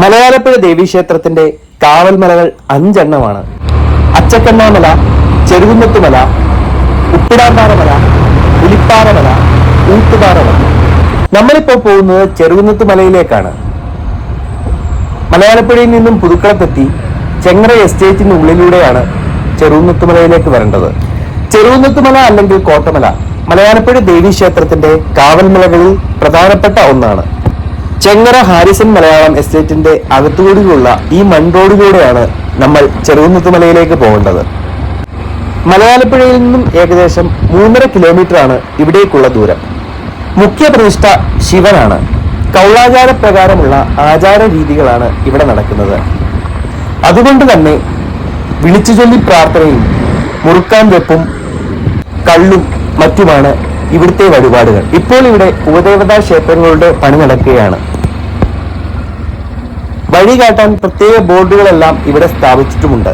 മലയാളപ്പുഴ ദേവീക്ഷേത്രത്തിന്റെ കാവൽമലകൾ അഞ്ചെണ്ണമാണ്. അച്ചക്കണ്ണാമല ചെറുകുന്നത്തുമല ഉപ്പിടാമ്പാറമല പുലിപ്പാറമല ഊത്തുപാറമല. നമ്മളിപ്പോ പോകുന്നത് ചെറുകുന്നത്തുമലയിലേക്കാണ്. മലയാളപ്പുഴയിൽ നിന്നും പുതുക്കളത്തെത്തി ചെങ്ങറ എസ്റ്റേറ്റിനുള്ളിലൂടെയാണ് ചെറുകുന്നത്തുമലയിലേക്ക് വരേണ്ടത്. ചെറുകുന്നത്തുമല അല്ലെങ്കിൽ കോട്ടമല മലയാളപ്പുഴ ദേവീക്ഷേത്രത്തിന്റെ കാവൽമലകളിൽ പ്രധാനപ്പെട്ട ഒന്നാണ്. ചെങ്ങറ ഹാരിസൺ മലയാളം എസ്റ്റേറ്റിന്റെ അകത്തുകൂടിയുള്ള ഈ മൺറോഡിലൂടെയാണ് നമ്മൾ ചെറുകുന്നത്തുമലയിലേക്ക് പോകേണ്ടത്. മലയാളപ്പുഴയിൽ നിന്നും ഏകദേശം മൂന്നര കിലോമീറ്റർ ആണ് ഇവിടേക്കുള്ള ദൂരം. മുഖ്യ പ്രതിഷ്ഠ ശിവനാണ്. കൗളാചാര പ്രകാരമുള്ള ആചാര രീതികളാണ് ഇവിടെ നടക്കുന്നത്. അതുകൊണ്ട് തന്നെ വിളിച്ചു ചൊല്ലി പ്രാർത്ഥനയും മുറുക്കാൻ വെപ്പും കള്ളും മറ്റുമാണ് ഇവിടുത്തെ വഴിപാടുകൾ. ഇപ്പോൾ ഇവിടെ ഉപദേവതാ ക്ഷേത്രങ്ങളുടെ പണി നടക്കുകയാണ്. വഴി കാട്ടാൻ പ്രത്യേക ബോർഡുകളെല്ലാം ഇവിടെ സ്ഥാപിച്ചിട്ടുമുണ്ട്.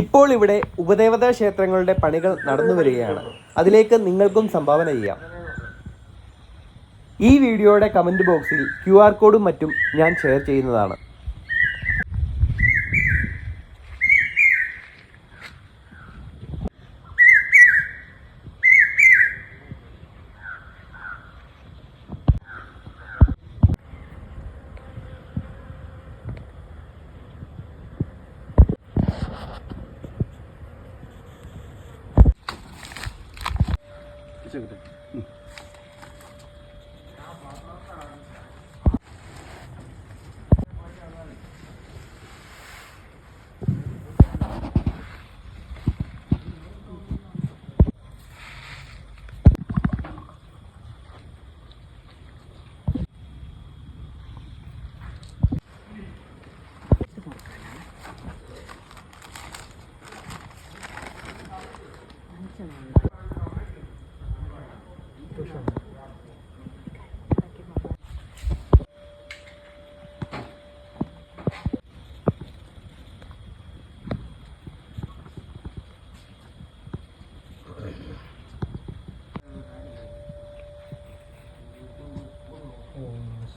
ഇപ്പോൾ ഇവിടെ ഉപദേവതാ ക്ഷേത്രങ്ങളുടെ പണികൾ നടന്നു വരികയാണ്. അതിലേക്ക് നിങ്ങൾക്കും സംഭാവന ചെയ്യാം. ഈ വീഡിയോയുടെ കമന്റ് ബോക്സിൽ ക്യു കോഡും മറ്റും ഞാൻ ഷെയർ ചെയ്യുന്നതാണ്. കുറച്ച് കിട്ടും Thank you.